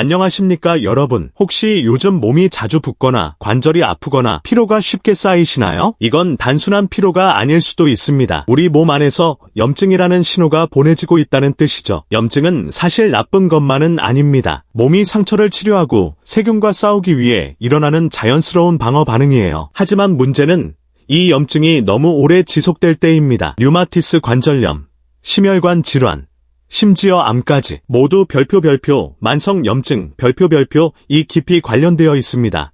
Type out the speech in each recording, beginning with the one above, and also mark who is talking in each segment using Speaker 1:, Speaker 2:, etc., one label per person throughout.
Speaker 1: 안녕하십니까 여러분. 혹시 요즘 몸이 자주 붓거나 관절이 아프거나 피로가 쉽게 쌓이시나요? 이건 단순한 피로가 아닐 수도 있습니다. 우리 몸 안에서 염증이라는 신호가 보내지고 있다는 뜻이죠. 염증은 사실 나쁜 것만은 아닙니다. 몸이 상처를 치료하고 세균과 싸우기 위해 일어나는 자연스러운 방어 반응이에요. 하지만 문제는 이 염증이 너무 오래 지속될 때입니다. 류마티스 관절염, 심혈관 질환, 심지어 암까지 모두 별표 별표 만성 염증 별표 별표 이 깊이 관련되어 있습니다.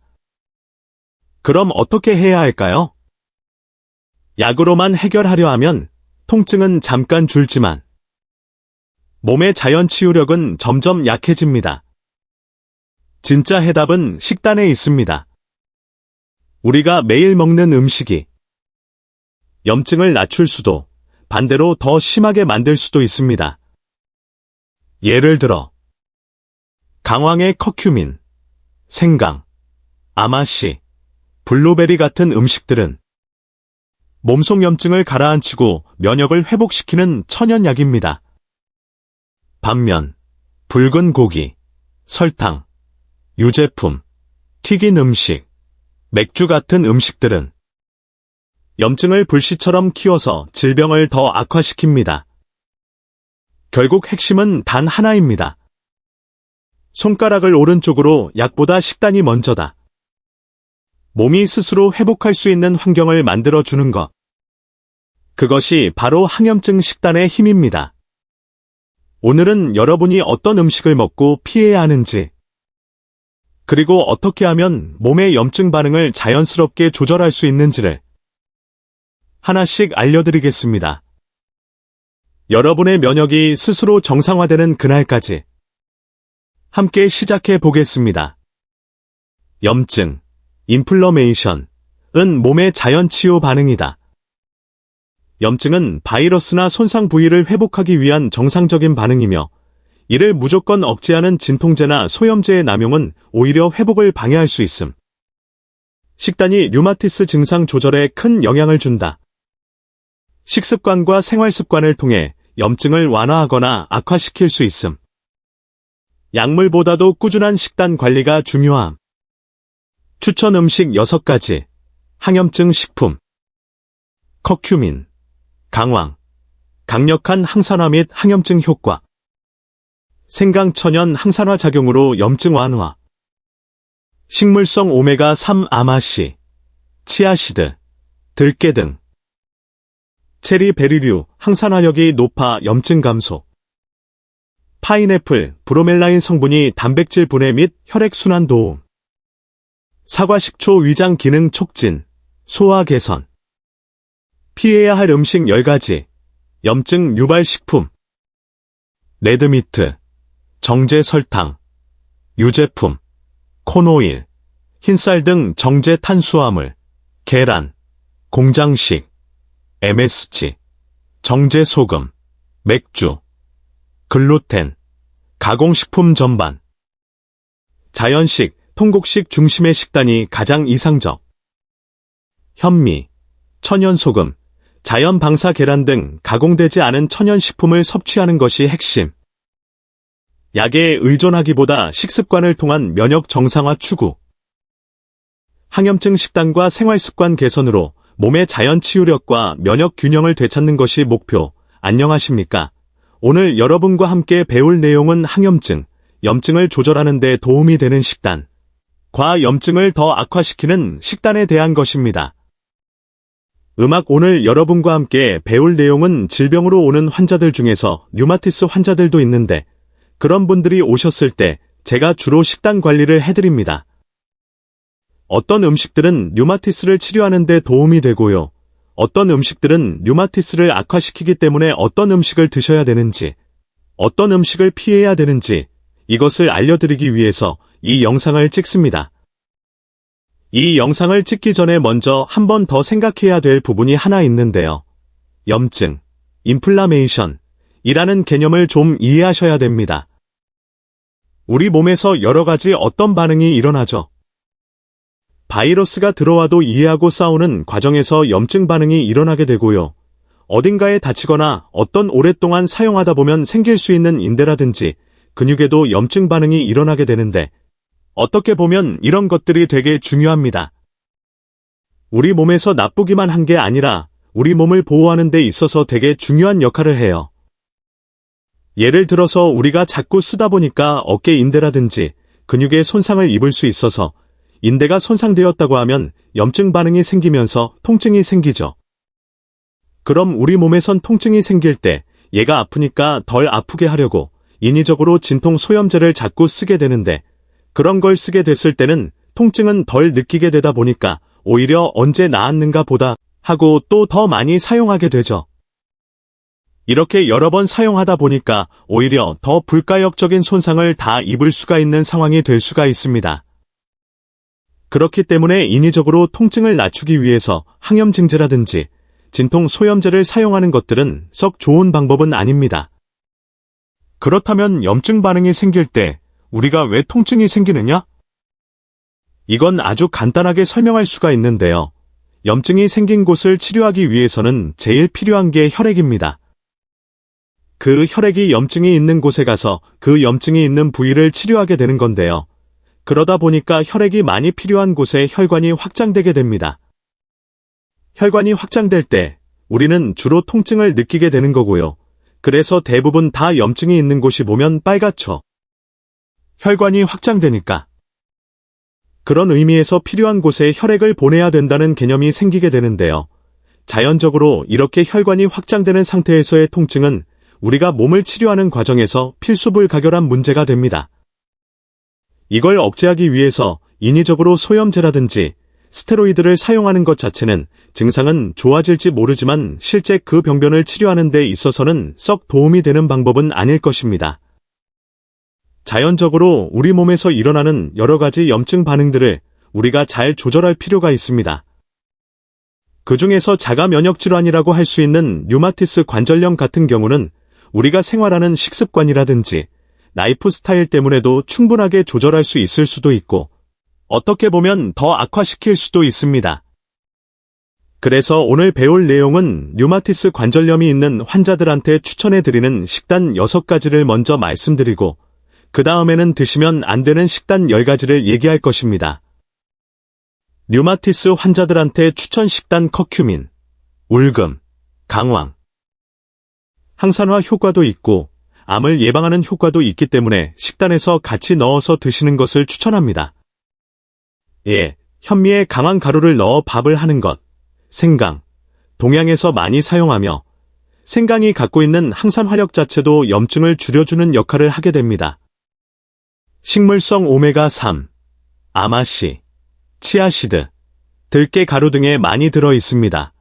Speaker 1: 그럼 어떻게 해야 할까요? 약으로만 해결하려 하면 통증은 잠깐 줄지만 몸의 자연 치유력은 점점 약해집니다. 진짜 해답은 식단에 있습니다. 우리가 매일 먹는 음식이 염증을 낮출 수도 반대로 더 심하게 만들 수도 있습니다. 예를 들어 강황의 커큐민, 생강, 아마씨, 블루베리 같은 음식들은 몸속 염증을 가라앉히고 면역을 회복시키는 천연약입니다. 반면 붉은 고기, 설탕, 유제품, 튀긴 음식, 맥주 같은 음식들은 염증을 불씨처럼 키워서 질병을 더 악화시킵니다. 결국 핵심은 단 하나입니다. 손가락을 오른쪽으로 약보다 식단이 먼저다. 몸이 스스로 회복할 수 있는 환경을 만들어주는 것. 그것이 바로 항염증 식단의 힘입니다. 오늘은 여러분이 어떤 음식을 먹고 피해야 하는지, 그리고 어떻게 하면 몸의 염증 반응을 자연스럽게 조절할 수 있는지를 하나씩 알려드리겠습니다. 여러분의 면역이 스스로 정상화되는 그날까지 함께 시작해 보겠습니다. 염증, 인플러메이션은 몸의 자연 치유 반응이다. 염증은 바이러스나 손상 부위를 회복하기 위한 정상적인 반응이며 이를 무조건 억제하는 진통제나 소염제의 남용은 오히려 회복을 방해할 수 있음. 식단이 류마티스 증상 조절에 큰 영향을 준다. 식습관과 생활습관을 통해 염증을 완화하거나 악화시킬 수 있음. 약물보다도 꾸준한 식단 관리가 중요함. 추천 음식 6가지. 항염증 식품. 커큐민. 강황. 강력한 항산화 및 항염증 효과. 생강 천연 항산화 작용으로 염증 완화. 식물성 오메가3 아마씨. 치아시드. 들깨 등. 체리 베리류, 항산화력이 높아 염증 감소. 파인애플, 브로멜라인 성분이 단백질 분해 및 혈액순환 도움. 사과 식초 위장 기능 촉진, 소화 개선. 피해야 할 음식 10가지. 염증 유발 식품. 레드미트, 정제 설탕, 유제품, 콘오일, 흰쌀 등 정제 탄수화물, 계란, 공장식, MSG, 정제 소금, 맥주, 글루텐, 가공식품 전반. 자연식, 통곡식 중심의 식단이 가장 이상적. 현미, 천연소금, 자연 방사 계란 등 가공되지 않은 천연식품을 섭취하는 것이 핵심. 약에 의존하기보다 식습관을 통한 면역 정상화 추구. 항염증 식단과 생활습관 개선으로 몸의 자연 치유력과 면역 균형을 되찾는 것이 목표. 안녕하십니까? 오늘 여러분과 함께 배울 내용은 항염증, 염증을 조절하는 데 도움이 되는 식단, 과 염증을 더 악화시키는 식단에 대한 것입니다. 음악 오늘 여러분과 함께 배울 내용은 질병으로 오는 환자들 중에서 류마티스 환자들도 있는데 그런 분들이 오셨을 때 제가 주로 식단 관리를 해드립니다. 어떤 음식들은 류마티스를 치료하는 데 도움이 되고요. 어떤 음식들은 류마티스를 악화시키기 때문에 어떤 음식을 드셔야 되는지, 어떤 음식을 피해야 되는지 이것을 알려드리기 위해서 이 영상을 찍습니다. 이 영상을 찍기 전에 먼저 한 번 더 생각해야 될 부분이 하나 있는데요. 염증, 인플라메이션 이라는 개념을 좀 이해하셔야 됩니다. 우리 몸에서 여러 가지 어떤 반응이 일어나죠. 바이러스가 들어와도 이해하고 싸우는 과정에서 염증 반응이 일어나게 되고요. 어딘가에 다치거나 어떤 오랫동안 사용하다 보면 생길 수 있는 인대라든지 근육에도 염증 반응이 일어나게 되는데 어떻게 보면 이런 것들이 되게 중요합니다. 우리 몸에서 나쁘기만 한 게 아니라 우리 몸을 보호하는 데 있어서 되게 중요한 역할을 해요. 예를 들어서 우리가 자꾸 쓰다 보니까 어깨 인대라든지 근육에 손상을 입을 수 있어서 인대가 손상되었다고 하면 염증 반응이 생기면서 통증이 생기죠. 그럼 우리 몸에선 통증이 생길 때 얘가 아프니까 덜 아프게 하려고 인위적으로 진통 소염제를 자꾸 쓰게 되는데 그런 걸 쓰게 됐을 때는 통증은 덜 느끼게 되다 보니까 오히려 언제 나았는가 보다 하고 또 더 많이 사용하게 되죠. 이렇게 여러 번 사용하다 보니까 오히려 더 불가역적인 손상을 다 입을 수가 있는 상황이 될 수가 있습니다. 그렇기 때문에 인위적으로 통증을 낮추기 위해서 항염증제라든지 진통 소염제를 사용하는 것들은 썩 좋은 방법은 아닙니다. 그렇다면 염증 반응이 생길 때 우리가 왜 통증이 생기느냐? 이건 아주 간단하게 설명할 수가 있는데요. 염증이 생긴 곳을 치료하기 위해서는 제일 필요한 게 혈액입니다. 그 혈액이 염증이 있는 곳에 가서 그 염증이 있는 부위를 치료하게 되는 건데요. 그러다 보니까 혈액이 많이 필요한 곳에 혈관이 확장되게 됩니다. 혈관이 확장될 때 우리는 주로 통증을 느끼게 되는 거고요. 그래서 대부분 다 염증이 있는 곳이 보면 빨갛죠. 혈관이 확장되니까. 그런 의미에서 필요한 곳에 혈액을 보내야 된다는 개념이 생기게 되는데요. 자연적으로 이렇게 혈관이 확장되는 상태에서의 통증은 우리가 몸을 치료하는 과정에서 필수불가결한 문제가 됩니다. 이걸 억제하기 위해서 인위적으로 소염제라든지 스테로이드를 사용하는 것 자체는 증상은 좋아질지 모르지만 실제 그 병변을 치료하는 데 있어서는 썩 도움이 되는 방법은 아닐 것입니다. 자연적으로 우리 몸에서 일어나는 여러 가지 염증 반응들을 우리가 잘 조절할 필요가 있습니다. 그 중에서 자가 면역 질환이라고 할 수 있는 류마티스 관절염 같은 경우는 우리가 생활하는 식습관이라든지 라이프 스타일 때문에도 충분하게 조절할 수 있을 수도 있고 어떻게 보면 더 악화시킬 수도 있습니다. 그래서 오늘 배울 내용은 류마티스 관절염이 있는 환자들한테 추천해드리는 식단 6가지를 먼저 말씀드리고 그 다음에는 드시면 안 되는 식단 10가지를 얘기할 것입니다. 류마티스 환자들한테 추천 식단 커큐민, 울금, 강황. 항산화 효과도 있고 암을 예방하는 효과도 있기 때문에 식단에서 같이 넣어서 드시는 것을 추천합니다. 예, 현미에 강한 가루를 넣어 밥을 하는 것, 생강, 동양에서 많이 사용하며 생강이 갖고 있는 항산 화력 자체도 염증을 줄여주는 역할을 하게 됩니다. 식물성 오메가3, 아마시, 치아시드, 들깨 가루 등에 많이 들어 있습니다.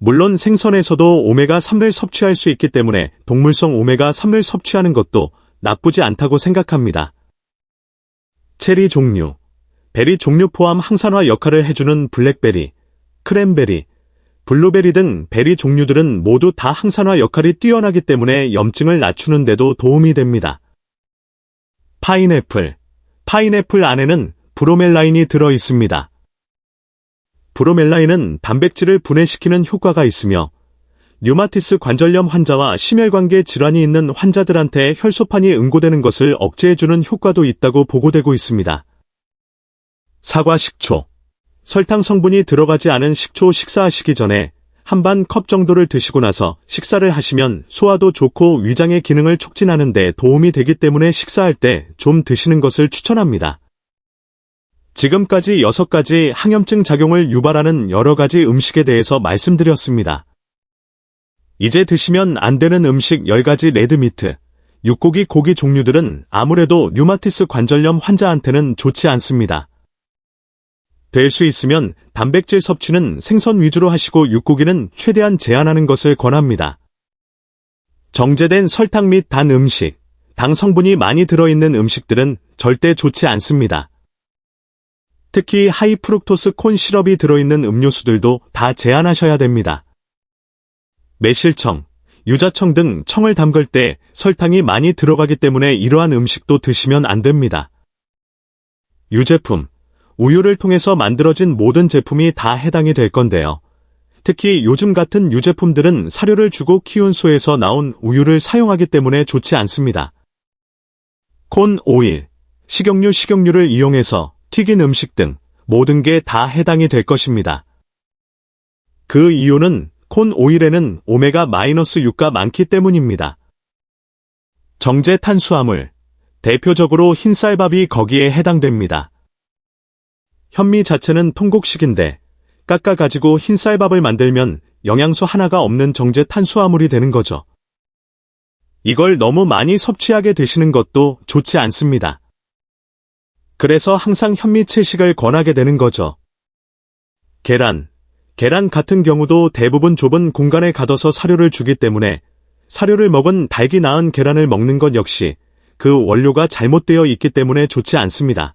Speaker 1: 물론 생선에서도 오메가3를 섭취할 수 있기 때문에 동물성 오메가3를 섭취하는 것도 나쁘지 않다고 생각합니다. 체리 종류, 베리 종류 포함 항산화 역할을 해주는 블랙베리, 크랜베리, 블루베리 등 베리 종류들은 모두 다 항산화 역할이 뛰어나기 때문에 염증을 낮추는 데도 도움이 됩니다. 파인애플. 파인애플 안에는 브로멜라인이 들어 있습니다. 브로멜라인은 단백질을 분해시키는 효과가 있으며 류마티스 관절염 환자와 심혈관계 질환이 있는 환자들한테 혈소판이 응고되는 것을 억제해주는 효과도 있다고 보고되고 있습니다. 사과 식초. 설탕 성분이 들어가지 않은 식초 식사하시기 전에 한 반 컵 정도를 드시고 나서 식사를 하시면 소화도 좋고 위장의 기능을 촉진하는 데 도움이 되기 때문에 식사할 때 좀 드시는 것을 추천합니다. 지금까지 6가지 항염증 작용을 유발하는 여러 가지 음식에 대해서 말씀드렸습니다. 이제 드시면 안 되는 음식 10가지 레드미트, 육고기 고기 종류들은 아무래도 류마티스 관절염 환자한테는 좋지 않습니다. 될 수 있으면 단백질 섭취는 생선 위주로 하시고 육고기는 최대한 제한하는 것을 권합니다. 정제된 설탕 및 단 음식, 당 성분이 많이 들어있는 음식들은 절대 좋지 않습니다. 특히 하이프룩토스 콘 시럽이 들어있는 음료수들도 다 제한하셔야 됩니다. 매실청, 유자청 등 청을 담글 때 설탕이 많이 들어가기 때문에 이러한 음식도 드시면 안 됩니다. 유제품, 우유를 통해서 만들어진 모든 제품이 다 해당이 될 건데요. 특히 요즘 같은 유제품들은 사료를 주고 키운 소에서 나온 우유를 사용하기 때문에 좋지 않습니다. 콘, 오일, 식용유, 식용유를 이용해서 튀긴 음식 등 모든 게 다 해당이 될 것입니다. 그 이유는 콘 오일에는 오메가-6가 많기 때문입니다. 정제 탄수화물, 대표적으로 흰쌀밥이 거기에 해당됩니다. 현미 자체는 통곡식인데 깎아 가지고 흰쌀밥을 만들면 영양소 하나가 없는 정제 탄수화물이 되는 거죠. 이걸 너무 많이 섭취하게 되시는 것도 좋지 않습니다. 그래서 항상 현미 채식을 권하게 되는 거죠. 계란. 계란 같은 경우도 대부분 좁은 공간에 가둬서 사료를 주기 때문에 사료를 먹은 닭이 낳은 계란을 먹는 것 역시 그 원료가 잘못되어 있기 때문에 좋지 않습니다.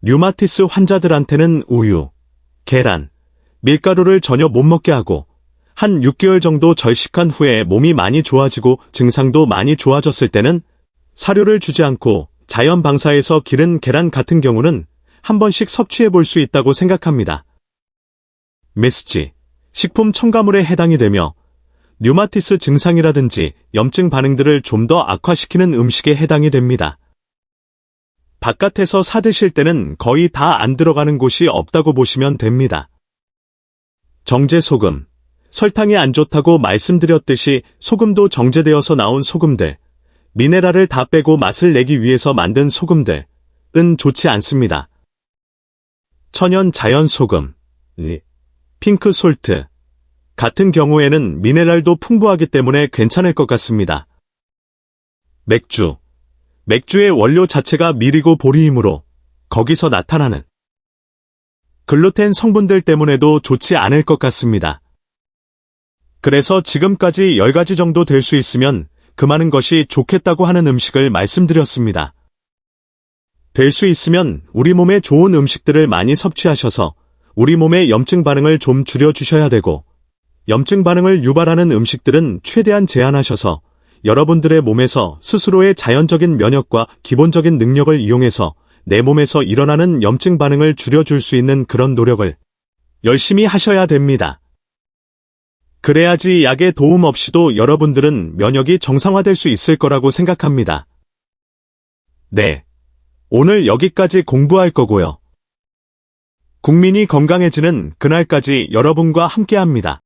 Speaker 1: 류마티스 환자들한테는 우유, 계란, 밀가루를 전혀 못 먹게 하고 한 6개월 정도 절식한 후에 몸이 많이 좋아지고 증상도 많이 좋아졌을 때는 사료를 주지 않고 자연 방사에서 기른 계란 같은 경우는 한 번씩 섭취해 볼 수 있다고 생각합니다. 메스지, 식품 첨가물에 해당이 되며 류마티스 증상이라든지 염증 반응들을 좀 더 악화시키는 음식에 해당이 됩니다. 바깥에서 사드실 때는 거의 다 안 들어가는 곳이 없다고 보시면 됩니다. 정제 소금, 설탕이 안 좋다고 말씀드렸듯이 소금도 정제되어서 나온 소금들, 미네랄을 다 빼고 맛을 내기 위해서 만든 소금들은 좋지 않습니다. 천연 자연 소금, 핑크 솔트 같은 경우에는 미네랄도 풍부하기 때문에 괜찮을 것 같습니다. 맥주, 맥주의 원료 자체가 밀이고 보리이므로 거기서 나타나는 글루텐 성분들 때문에도 좋지 않을 것 같습니다. 그래서 지금까지 10가지 정도 될 수 있으면 그만한 것이 좋겠다고 하는 음식을 말씀드렸습니다. 될 수 있으면 우리 몸에 좋은 음식들을 많이 섭취하셔서 우리 몸의 염증 반응을 좀 줄여주셔야 되고 염증 반응을 유발하는 음식들은 최대한 제한하셔서 여러분들의 몸에서 스스로의 자연적인 면역과 기본적인 능력을 이용해서 내 몸에서 일어나는 염증 반응을 줄여줄 수 있는 그런 노력을 열심히 하셔야 됩니다. 그래야지 약의 도움 없이도 여러분들은 면역이 정상화될 수 있을 거라고 생각합니다. 네. 오늘 여기까지 공부할 거고요. 국민이 건강해지는 그날까지 여러분과 함께 합니다.